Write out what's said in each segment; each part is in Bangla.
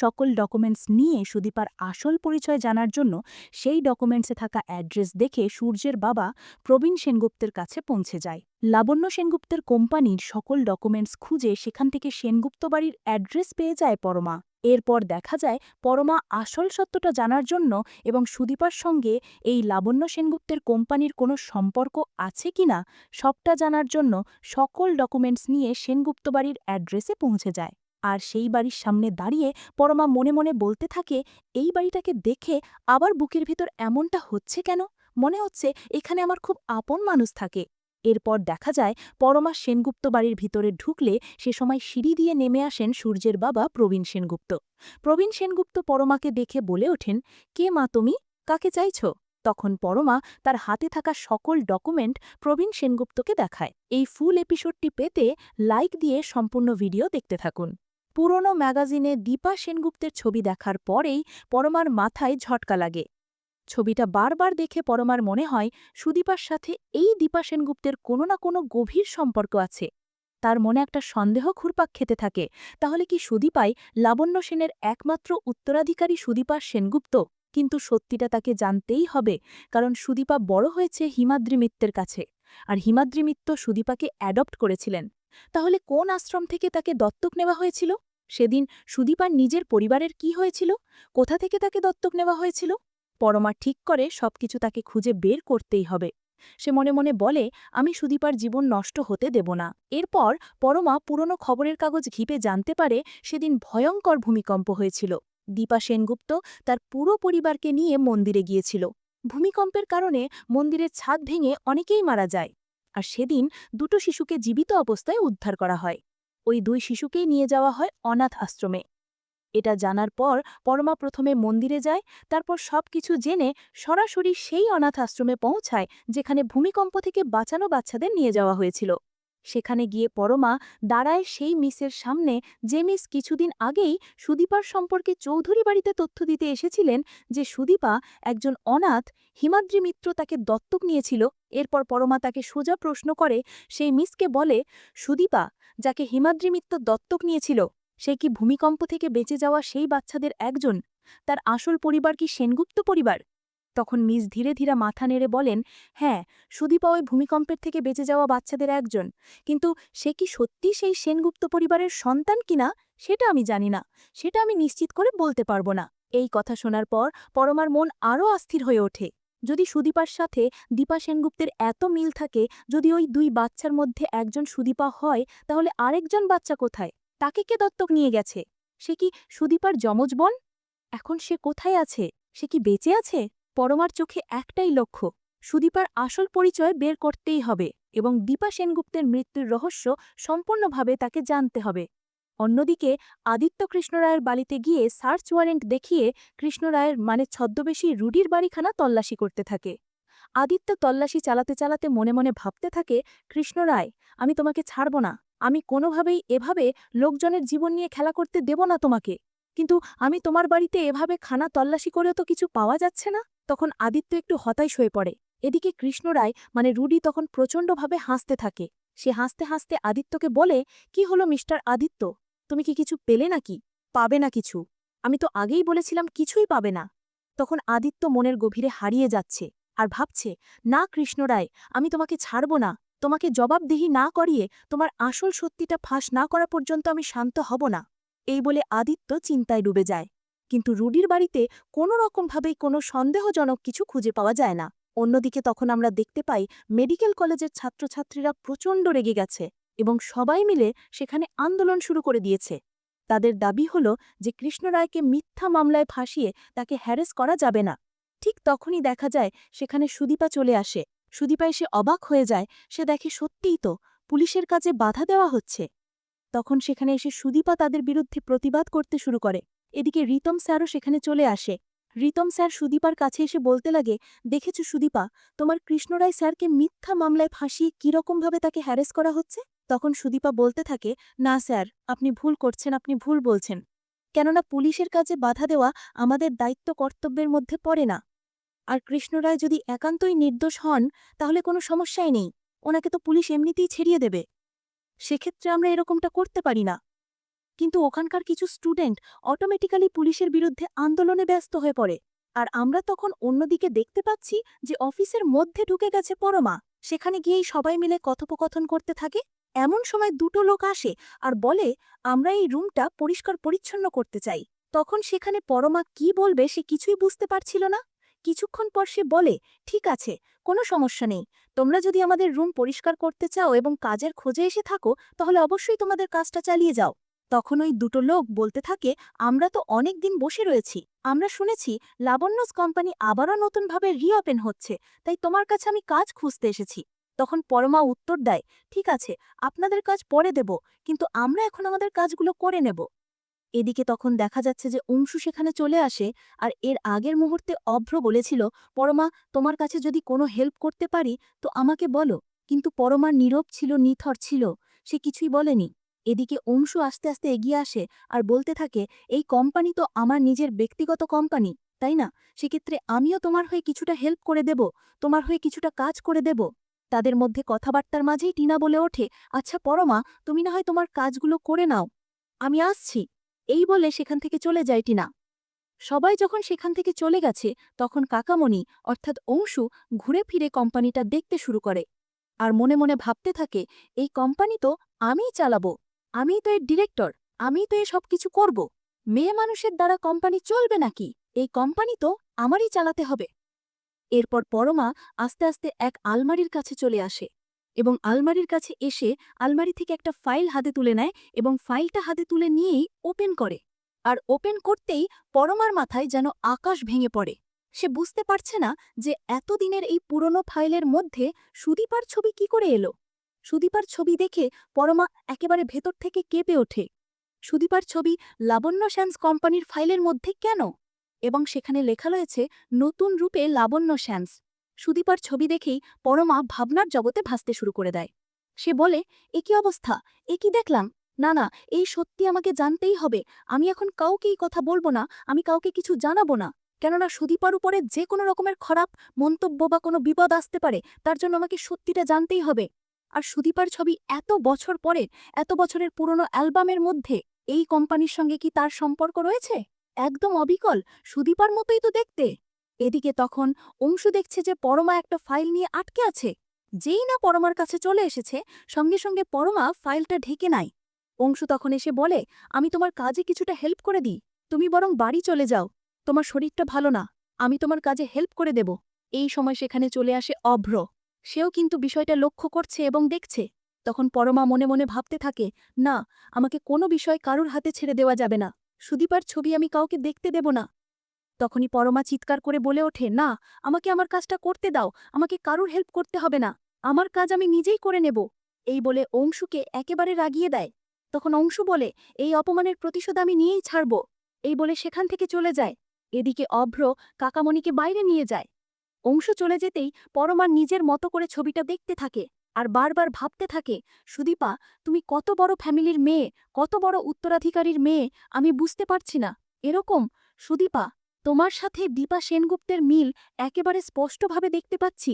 সকল ডকুমেন্টস নিয়ে সুদীপার আসল পরিচয় জানার জন্য সেই ডকুমেন্টসে থাকা অ্যাড্রেস দেখে সূর্যের বাবা প্রবীণ সেনগুপ্তের কাছে পৌঁছে যায়। লাবণ্য সেনগুপ্তের কোম্পানির সকল ডকুমেন্টস খুঁজে সেখান থেকে সেনগুপ্ত বাড়ির অ্যাড্রেস পেয়ে যায় পরমা। এরপর দেখা যায় পরমা আসল সত্যটা জানার জন্য এবং সুদীপার সঙ্গে এই লাবণ্য সেনগুপ্তের কোম্পানির কোনো সম্পর্ক আছে কিনা সবটা জানার জন্য সকল ডকুমেন্টস নিয়ে সেনগুপ্ত বাড়ির অ্যাড্রেসে পৌঁছে যায়। আর সেই বাড়ির সামনে দাঁড়িয়ে পরমা মনে মনে বলতে থাকে, এই বাড়িটাকে দেখে আবার বুকের ভিতর এমনটা হচ্ছে কেন? মনে হচ্ছে এখানে আমার খুব আপন মানুষ থাকে। এরপর দেখা যায় পরমা সেনগুপ্ত বাড়ির ভিতরে ঢুকলে সে সময় সিঁড়ি দিয়ে নেমে আসেন সূর্যের বাবা প্রবীণ সেনগুপ্ত। প্রবীণ সেনগুপ্ত পরমাকে দেখে বলে ওঠেন, কে মা তুমি? কাকে চাইছ? তখন পরমা তার হাতে থাকা সকল ডকুমেন্ট প্রবীণ সেনগুপ্তকে দেখায়। এই ফুল এপিসোডটি পেতে লাইক দিয়ে সম্পূর্ণ ভিডিও দেখতে থাকুন। পুরনো ম্যাগাজিনে দীপা সেনগুপ্তের ছবি দেখার পরেই পরমার মাথায় ঝটকা লাগে। ছবিটা বারবার দেখে পরমার মনে হয় সুদীপার সাথে এই দীপা সেনগুপ্তের কোনো না কোনো গভীর সম্পর্ক আছে। তার মনে একটা সন্দেহ ঘুরপাক খেতে থাকে। তাহলে কি সুদীপাই লাবণ্য সেনের একমাত্র উত্তরাধিকারী সুদীপা সেনগুপ্ত? কিন্তু সত্যিটা তাকে জানতেই হবে, কারণ সুদীপা বড় হয়েছে হিমাদ্রি মিত্রের কাছে। আর হিমাদ্রি মিত্র সুদীপাকে অ্যাডপ্ট করেছিলেন। তাহলে কোন আশ্রম থেকে তাকে দত্তক নেওয়া হয়েছিল? সেদিন সুদীপার নিজের পরিবারের কি হয়েছিল? কোথা থেকে তাকে দত্তক নেওয়া হয়েছিল? পরমা ঠিক করে সবকিছু তাকে খুঁজে বের করতেই হবে। সে মনে মনে বলে, আমি সুদীপার জীবন নষ্ট হতে দেব না। এরপর পরমা পুরনো খবরের কাগজ ঘিপে জানতে পারে সেদিন ভয়ঙ্কর ভূমিকম্প হয়েছিল। দীপা সেনগুপ্ত তার পুরো পরিবারকে নিয়ে মন্দিরে গিয়েছিল। ভূমিকম্পের কারণে মন্দিরের ছাদ ভেঙে অনেকেই মারা যায়। আর সেদিন দুটো শিশুকে জীবিত অবস্থায় উদ্ধার করা হয়। ওই দুই শিশুকেই নিয়ে যাওয়া হয় অনাথ আশ্রমে। এটা জানার পর পরমা প্রথমে মন্দিরে যায়, তারপর সব কিছু জেনে সরাসরি সেই অনাথ আশ্রমে পৌঁছায়, যেখানে ভূমিকম্প থেকে বাঁচানো বাচ্চাদের নিয়ে যাওয়া হয়েছিল। সেখানে গিয়ে পরমা দাঁড়ায় সেই মিসের সামনে যে মিস কিছুদিন আগেই সুদীপার সম্পর্কে চৌধুরী বাড়িতে তথ্য দিতে এসেছিলেন যে সুদীপা একজন অনাথ হিমাদ্রি মিত্র তাকে দত্তক নিয়েছিল। এরপর পরমা তাকে সোজা প্রশ্ন করে, সেই মিসকে বলে, সুদীপা, যাকে হিমাদ্রি মিত্র দত্তক নিয়েছিল, সে কি ভূমিকম্প থেকে বেঁচে যাওয়া সেই বাচ্চাদের একজন? তার আসল পরিবার কি সেনগুপ্ত পরিবার? তখন মিস ধীরে ধীরে মাথা নেড়ে বলেন হ্যাঁ সুদীপা ওই ভূমিকম্পের থেকে বেঁচে যাওয়া বাচ্চাদের একজন। কিন্তু সে কি সত্যি সেই সেনগুপ্ত পরিবারের সন্তান কিনা সেটা আমি জানি না। সেটা আমি নিশ্চিত করে বলতে পারব না। এই কথা শোনার পর পরমার মন আরও অস্থির হয়ে ওঠে। যদি সুদীপার সাথে দীপা সেনগুপ্তের এত মিল থাকে, যদি ওই দুই বাচ্চার মধ্যে একজন সুদীপা হয়, তাহলে আরেকজন বাচ্চা কোথায়? তাকে কে দত্তক নিয়ে গেছে? সে কি সুদীপার যমজ বোন? এখন সে কোথায় আছে? সে কি বেঁচে আছে? পরমার চোখে একটাই লক্ষ্য, সুদীপার আসল পরিচয় বের করতেই হবে এবং দীপা সেনগুপ্তের মৃত্যুর রহস্য সম্পূর্ণভাবে তাকে জানতে হবে। অন্যদিকে, আদিত্য কৃষ্ণরায়ের বাড়িতে গিয়ে সার্চ ওয়ারেন্ট দেখিয়ে কৃষ্ণরায়ের মানে ছদ্মবেশী রুডির বাড়িখানা তল্লাশি করতে থাকে। আদিত্য তল্লাশি চালাতে চালাতে মনে মনে ভাবতে থাকে, কৃষ্ণরায়, আমি তোমাকে ছাড়ব না, আমি কোনোভাবেই এভাবে লোকজনের জীবন নিয়ে খেলা করতে দেব না তোমাকে। কিন্তু আমি তোমার বাড়িতে এভাবে খানা তল্লাশি করেও তো কিছু পাওয়া যাচ্ছে না? তখন আদিত্য একটু হতাশ হয়ে পড়ে। এদিকে কৃষ্ণরায় মানে রুডি, তখন প্রচণ্ডভাবে হাসতে থাকে। সে হাসতে হাসতে আদিত্যকে বলে, কি হলো মিস্টার আদিত্য? তুমি কি কিছু পেলে নাকি? পাবে না কিছু। আমি তো আগেই বলেছিলাম কিছুই পাবে না। তখন আদিত্য মনের গভীরে হারিয়ে যাচ্ছে আর ভাবছে, না কৃষ্ণরায় আমি তোমাকে ছাড়ব না। তোমাকে জবাবদিহি না করিয়ে তোমার আসল সত্যিটা ফাঁস না করা পর্যন্ত আমি শান্ত হব না। এই বলে আদিত্য চিন্তায় ডুবে যায়। কিন্তু রুডির বাড়িতে কোনো রকমভাবেই কোনো সন্দেহজনক কিছু খুঁজে পাওয়া যায় না। অন্যদিকে তখন আমরা দেখতে পাই মেডিকেল কলেজের ছাত্রছাত্রীরা প্রচণ্ড রেগে গেছে এবং সবাই মিলে সেখানে আন্দোলন শুরু করে দিয়েছে। তাদের দাবি হল যে কৃষ্ণরায়কে মিথ্যা মামলায় ফাঁসিয়ে তাকে হ্যারেস করা যাবে না। ঠিক তখনই দেখা যায় সেখানে সুদীপা চলে আসে। সুদীপা এসে অবাক হয়ে যায়, সে দেখে সত্যিই তো পুলিশের কাজে বাধা দেওয়া হচ্ছে। তখন সেখানে এসে সুদীপা তাদের বিরুদ্ধে প্রতিবাদ করতে শুরু করে। এদিকে রিতম স্যারও সেখানে চলে আসে। রিতম স্যার সুদীপার কাছে এসে বলতে লাগে, দেখেছ সুদীপা, তোমার কৃষ্ণরায় স্যারকে মিথ্যা মামলায় ফাঁসিয়ে কীরকমভাবে তাকে হ্যারেস করা হচ্ছে? তখন সুদীপা বলতে থাকে, না স্যার, আপনি ভুল করছেন, আপনি ভুল বলছেন। কেননা পুলিশের কাজে বাধা দেওয়া আমাদের দায়িত্ব কর্তব্যের মধ্যে পড়ে না। আর কৃষ্ণরায় যদি একান্তই নির্দোষ হন, তাহলে কোনো সমস্যাই নেই। ওনাকে তো পুলিশ এমনিতেই ছেড়িয়ে দেবে। সেক্ষেত্রে আমরা এরকমটা করতে পারি না। কিন্তু ওখানকার কিছু স্টুডেন্ট অটোমেটিক্যালি পুলিশের বিরুদ্ধে আন্দোলনে ব্যস্ত হয়ে পড়ে। আর আমরা তখন অন্যদিকে দেখতে পাচ্ছি যে অফিসের মধ্যে ঢুকে গেছে পরমা। সেখানে গিয়েই সবাই মিলে কথোপকথন করতে থাকে। এমন সময় দুটো লোক আসে আর বলে, আমরা এই রুমটা পরিষ্কার পরিচ্ছন্ন করতে চাই। তখন সেখানে পরমা কি বলবে সে কিছুই বুঝতে পারছিল না। কিছুক্ষণ পর সে বলে, ঠিক আছে, কোনো সমস্যা নেই। তোমরা যদি আমাদের রুম পরিষ্কার করতে চাও এবং কাজের খোঁজে এসে থাকো, তাহলে অবশ্যই তোমাদের কাজটা চালিয়ে যাও। তখন ওই দুটো লোক বলতে থাকে, আমরা তো অনেক দিন বসে রয়েছি। আমরা শুনেছি লাবণ্যস কোম্পানি আবারও নতুনভাবে রিওপেন হচ্ছে, তাই তোমার কাছে আমি কাজ খুঁজতে এসেছি। তখন পরমা উত্তর দেয়, ঠিক আছে, আপনাদের কাজ পরে দেব, কিন্তু আমরা এখন আমাদের কাজগুলো করে নেব। এদিকে তখন দেখা যাচ্ছে যে অংশু সেখানে চলে আসে, আর এর আগের মুহূর্তে অভ্র বলেছিল, পরমা, তোমার কাছে যদি কোনো হেল্প করতে পারি, তো আমাকে বলো। কিন্তু পরমা নীরব ছিল, নিথর ছিল, সে কিছুই বলেনি। এদিকে অংশু আস্তে আস্তে এগিয়ে আসে আর বলতে থাকে, এই কোম্পানি তো আমার নিজের ব্যক্তিগত কোম্পানি, তাই না? সেক্ষেত্রে আমিও তোমার হয়ে কিছুটা হেল্প করে দেব, তোমার হয়ে কিছুটা কাজ করে দেব। তাদের মধ্যে কথাবার্তার মাঝেই টিনা বলে ওঠে আচ্ছা পরমা, তুমি না হয় তোমার কাজগুলো করে নাও। আমি আসছি। এই বলে সেখান থেকে চলে যায় টিনা। সবাই যখন সেখান থেকে চলে গেছে, তখন কাকামণি, অর্থাৎ অংশু, ঘুরে ফিরে কোম্পানিটা দেখতে শুরু করে। আর মনে মনে ভাবতে থাকে, এই কোম্পানি তো আমিই চালাবো। আমিই তো এর ডিরেক্টর আমিই তো এ সব কিছু করব। মেয়ে মানুষের দ্বারা কোম্পানি চলবে নাকি? এই কোম্পানি তো আমারই চালাতে হবে। এরপর পরমা আস্তে আস্তে এক আলমারির কাছে চলে আসে এবং আলমারির কাছে এসে আলমারি থেকে একটা ফাইল হাতে তুলে নেয় এবং ফাইলটা হাতে তুলে নিয়েই ওপেন করে। আর ওপেন করতেই পরমার মাথায় যেন আকাশ ভেঙে পড়ে। সে বুঝতে পারছে না যে এতদিনের এই পুরনো ফাইলের মধ্যে সুদীপার ছবি কি করে এলো। সুদীপার ছবি দেখে পরমা একেবারে ভেতর থেকে কেঁপে ওঠে। সুদীপার ছবি লাবণ্য শ্যান্স কোম্পানির ফাইলের মধ্যে কেন? এবং সেখানে লেখা রয়েছে, নতুন রূপে লাবণ্য শ্যান্স সুদীপার ছবি দেখেই পরমা ভাবনার জগতে ভাসতে শুরু করে দেয়। সে বলে, এ কি অবস্থা? এ কি দেখলাম? না না, এই সত্যি আমাকে জানতেই হবে। আমি এখন কাউকেই কথা বলব না, আমি কাউকে কিছু জানাব না। কেননা সুদীপার উপরে যে কোনো রকমের খারাপ মন্তব্য বা কোনো বিপদ আসতে পারে, তার জন্য আমাকে সত্যিটা জানতেই হবে। আর সুদীপার ছবি এত বছর পরে, এত বছরের পুরনো অ্যালবামের মধ্যে এই কোম্পানির সঙ্গে কি তার সম্পর্ক রয়েছে? একদম অবিকল, সুদীপার মতোই তো দেখতে। এদিকে তখন অংশু দেখছে যে পরমা একটা ফাইল নিয়ে আটকে আছে। যেই না পরমার কাছে চলে এসেছে, সঙ্গে সঙ্গে পরমা ফাইলটা ঢেকে নাই অংশু তখন এসে বলে, আমি তোমার কাজে কিছুটা হেল্প করে দিই। তুমি বরং বাড়ি চলে যাও। তোমার শরীরটা ভালো না। আমি তোমার কাজে হেল্প করে দেব। এই সময় সেখানে চলে আসে অভ্র। সেও কিন্তু বিষয়টা লক্ষ্য করছে এবং দেখছে। তখন পরমা মনে মনে ভাবতে থাকে, না, আমাকে কোনো বিষয় কারুর হাতে ছেড়ে দেওয়া যাবে না। সুদীপার ছবি আমি কাউকে দেখতে দেব না। তখনই পরমা চিৎকার করে বলে ওঠে, না, আমাকে আমার কাজটা করতে দাও। আমাকে কারুর হেল্প করতে হবে না। আমার কাজ আমি নিজেই করে নেব। এই বলে অংশুকে একেবারে রাগিয়ে দেয়। তখন অংশু বলে, এই অপমানের প্রতিশোধ আমি নিয়েই ছাড়ব। এই বলে সেখান থেকে চলে যায়। এদিকে অভ্র কাকামণিকে বাইরে নিয়ে যায়। অংশু চলে যেতেই পরমার নিজের মতো করে ছবিটা দেখতে থাকে আর বারবার ভাবতে থাকে, সুদীপা, তুমি কত বড় ফ্যামিলির মেয়ে, কত বড় উত্তরাধিকারীর মেয়ে, আমি বুঝতে পারছি না। এরকম, সুদীপা, তোমার সাথে দীপা সেনগুপ্তের মিল একেবারে স্পষ্টভাবে দেখতে পাচ্ছি।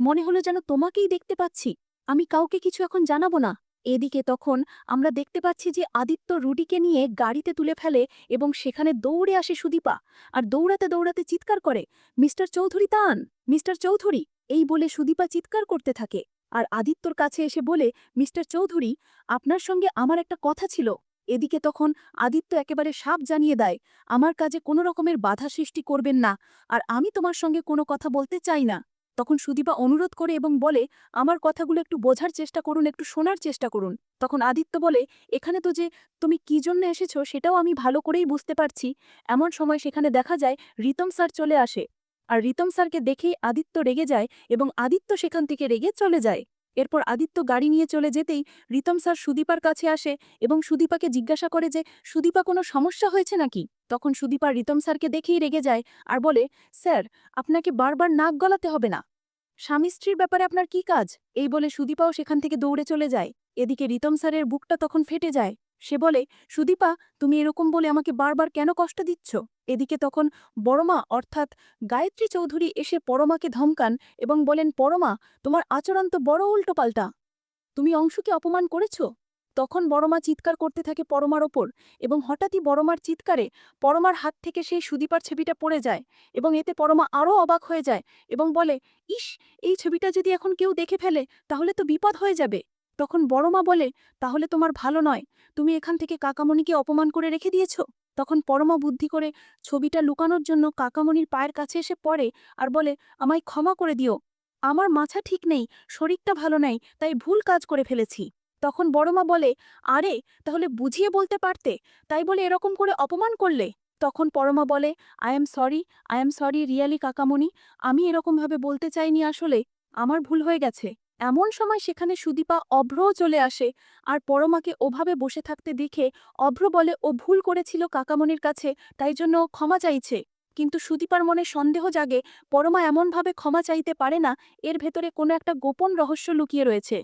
মনে হলো যেন তোমাকেই দেখতে পাচ্ছি। আমি কাউকে কিছু এখন জানাব না। এদিকে তখন আমরা দেখতে পাচ্ছি যে আদিত্য রুডিকে নিয়ে গাড়িতে তুলে ফেলে এবং সেখানে দৌড়ে আসে সুদীপা। আর দৌড়াতে দৌড়াতে চিৎকার করে, মিস্টার চৌধুরী তান মিস্টার চৌধুরী! এই বলে সুদীপা চিৎকার করতে থাকে। আর আদিত্যর কাছে এসে বলে, মিস্টার চৌধুরী, আপনার সঙ্গে আমার একটা কথা ছিল। এদিকে তখন আদিত্য একেবারে সাপ জানিয়ে দেয়, আমার কাজে কোনো রকমের বাধা সৃষ্টি করবেন না। আর আমি তোমার সঙ্গে কোনো কথা বলতে চাই না। তখন সুদীপা অনুরোধ করে এবং বলে, আমার কথাগুলো একটু বোঝার চেষ্টা করুন, একটু শোনার চেষ্টা করুন। তখন আদিত্য বলে, এখানে তো যে তুমি কি জন্য এসেছ, সেটাও আমি ভালো করেই বুঝতে পারছি। এমন সময় সেখানে দেখা যায়, রিতম স্যার চলে আসে। আর রিতম স্যারকে দেখেই আদিত্য রেগে যায় এবং আদিত্য সেখান থেকে রেগে চলে যায়। এরপর আদিত্য গাড়ি নিয়ে চলে যেতেই রিতম স্যার সুদীপার কাছে আসে এবং সুদীপাকে জিজ্ঞাসা করে যে, সুদীপা, কোনো সমস্যা হয়েছে নাকি? তখন সুদীপা রিতম স্যারকে দেখেই রেগে যায় আর বলে, স্যার, আপনাকে বারবার নাক গলাতে হবে না। স্বামী স্ত্রীর ব্যাপারে আপনার কি কাজ? এই বলে সুদীপাও সেখান থেকে দৌড়ে চলে যায়। এদিকে রিতম স্যারের বুকটা তখন ফেটে যায়। সে বলে, সুদীপা, তুমি এরকম বলে আমাকে বারবার কেন কষ্ট দিচ্ছ? এদিকে তখন বড়মা, অর্থাৎ গায়ত্রী চৌধুরী এসে পরমাকে ধমকান এবং বলেন, পরমা, তোমার আচরণ তো বড় উল্টোপাল্টা। তুমি অংশকে অপমান করেছ? তখন বড়মা চিৎকার করতে থাকে পরমার ওপর এবং হঠাৎই বড়মার চিৎকারে পরমার হাত থেকে সেই সুদীপার ছবিটা পড়ে যায় এবং এতে পরমা আরও অবাক হয়ে যায় এবং বলে, ইস, এই ছবিটা যদি এখন কেউ দেখে ফেলে, তাহলে তো বিপদ হয়ে যাবে। তখন বড়মা বলে, তাহলে তোমার ভালো নয়। তুমি এখান থেকে কাকামণিকে অপমান করে রেখে দিয়েছ? তখন পরমা বুদ্ধি করে ছবিটা লুকানোর জন্য কাকামণির পায়ের কাছে এসে পড়ে আর বলে, আমায় ক্ষমা করে দিও। আমার মাথা ঠিক নেই, শরীরটা ভালো নেই, তাই ভুল কাজ করে ফেলেছি। তখন বড়মা বলে, আরে, তাহলে বুঝিয়ে বলতে পারতে? তাই বলে এরকম করে অপমান করলে? তখন পরমা বলে I am sorry I am sorry really কাকামণি। আমি এরকমভাবে বলতে চাইনি আসলে। আমার ভুল হয়ে গেছে। এমন সময় সেখানে সুদীপা অভ্রও চলে আসে আর পরমাকে ওভাবে বসে থাকতে দেখে অভ্র বলে, ও ভুল করেছিল কাকামনির কাছে, তাই জন্য ক্ষমা চাইছে। কিন্তু সুদীপার মনে সন্দেহ জাগে, পরমা এমনভাবে ক্ষমা চাইতে পারে না, এর ভেতরে কোনো একটা গোপন রহস্য লুকিয়ে রয়েছে।